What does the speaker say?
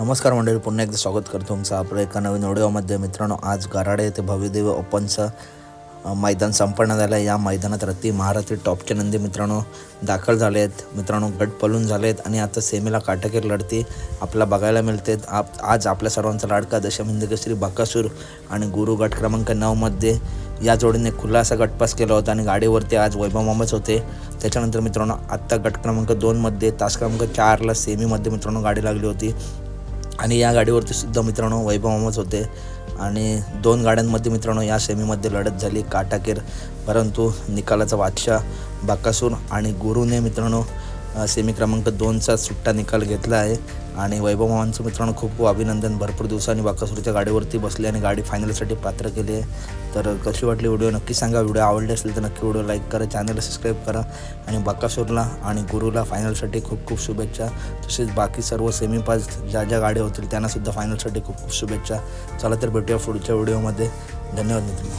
नमस्कार मंडळी पुन्हा एकदा स्वागत करतो तुमचं आपलं एका नवीन व्हिडिओमध्ये मित्रांनो आज गराडे येथे भव्यदेव ओपनचं मैदान संपन्न झालं आहे. या मैदानात रत्ती महारात्री टॉपचे नंदी मित्रांनो दाखल झाले आहेत मित्रांनो गट पलून झाले आहेत आणि आता सेमीला काटकीर लढती आपल्याला बघायला मिळते आप आज आपल्या सर्वांचा लाडका दशमिंद श्री बकासूर आणि गुरु गट क्रमांक नऊमध्ये या जोडीने खुलासा गटपास केला होता आणि गाडीवरती आज वैभव मामाच होते. त्याच्यानंतर मित्रांनो आत्ता गट क्रमांक दोनमध्ये तास क्रमांक चारला सेमीमध्ये मित्रांनो गाडी लागली होती. आणि या गाडीवरती सुद्धा मित्रांनो वैभव मामाच होते. आणि दोन गाड्यांमध्ये मित्रांनो या सेमीमध्ये लढत झाली. काटाकेर परंतु निकालाचा बादशाह बाकासूर आणि गुरुने मित्रांनो सेमी क्रमांक दोनचा सुट्टा निकाल घेतला आहे. आणि वैभव मामांचं मित्रांनो खूप खूप अभिनंदन. भरपूर दिवसांनी बाकासुरीच्या गाडीवरती बसले आणि गाडी फायनलसाठी पात्र केली आहे. तर कशी वाटली व्हिडिओ नक्की सांगा. व्हिडिओ आवडले असेल तर नक्की व्हिडिओ लाईक करा चॅनलला सबस्क्राईब करा. आणि बाकासूरला आणि गुरुला फायनलसाठी खूप खूप शुभेच्छा. तसेच बाकी सर्व सेमी पास ज्या ज्या गाड्या होतील त्यांनासुद्धा फायनलसाठी खूप खूप शुभेच्छा. चला तर भेटूया पुढच्या व्हिडिओमध्ये. धन्यवाद मित्रांनो.